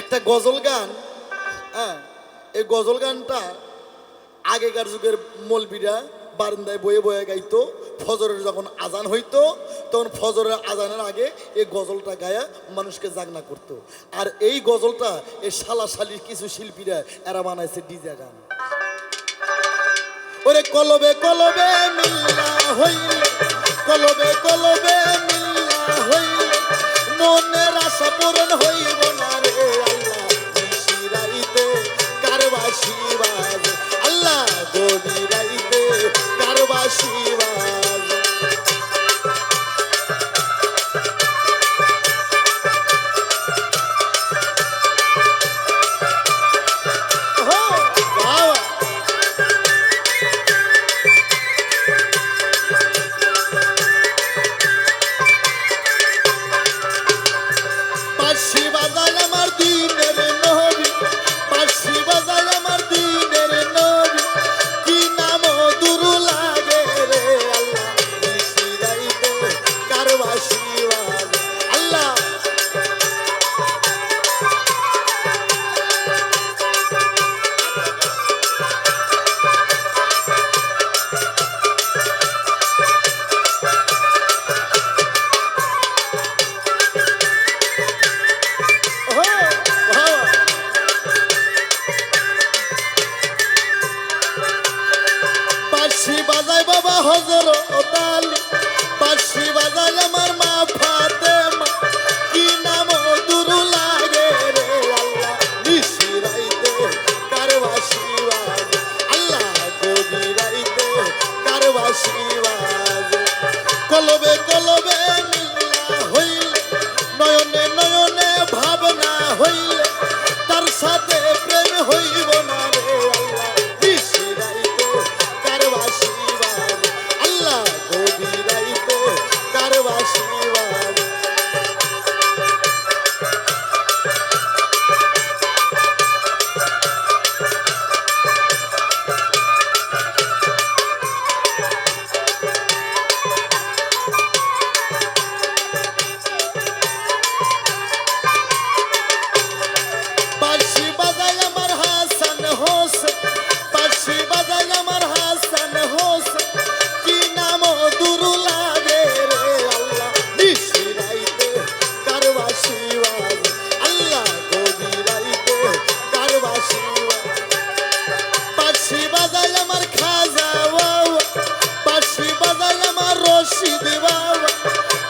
একটা গজল গান হ্যাঁ এই গজল গানটা আগেকার যুগের মলবিরা বারান্দায় বয়ে বয়ে গাইতো, ফজরের যখন আজান হইতো, তখন ফজরের আজানের আগে এই গজলটা গায়া মানুষকে জাগনা করতো। আর এই গজলটা এই শালাশালির কিছু শিল্পীরা এরা বানাইছে ডিজে গান। ওরে কলবে কলবে মিল্লা হইলে, কলবে কলবে বাজায় বাবা হজর তালি বাঁশি বাজায় আমার মা ফাতে কি নাম দুরু লাগে রে আল্লাহ? নিশিরাইতে কারবাসি বাজ আল্লাহ গভীরাইতে কারবাসি বাজ কলবে কলবে মিল্লা হইলে, নয়নে কারবাসি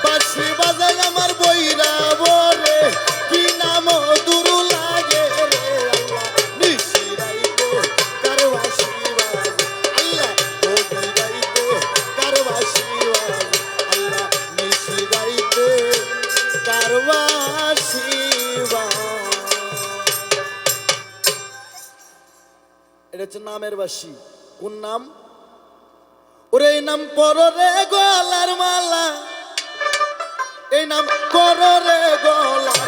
বাঁশি বাজায় আমার বইরা লাগে রে আল্লাহ, নিশিরাইতে কারবাসি বাজ আল্লাহ গভীরাইতে কারবাসি বাজ আল্লাহ, নিশিরাইতে কারবাসি বাজ এটা নামের বাসী কোন নাম? ওরে এই নাম পররে গলার মালা। এই নাম কররে গলার মালা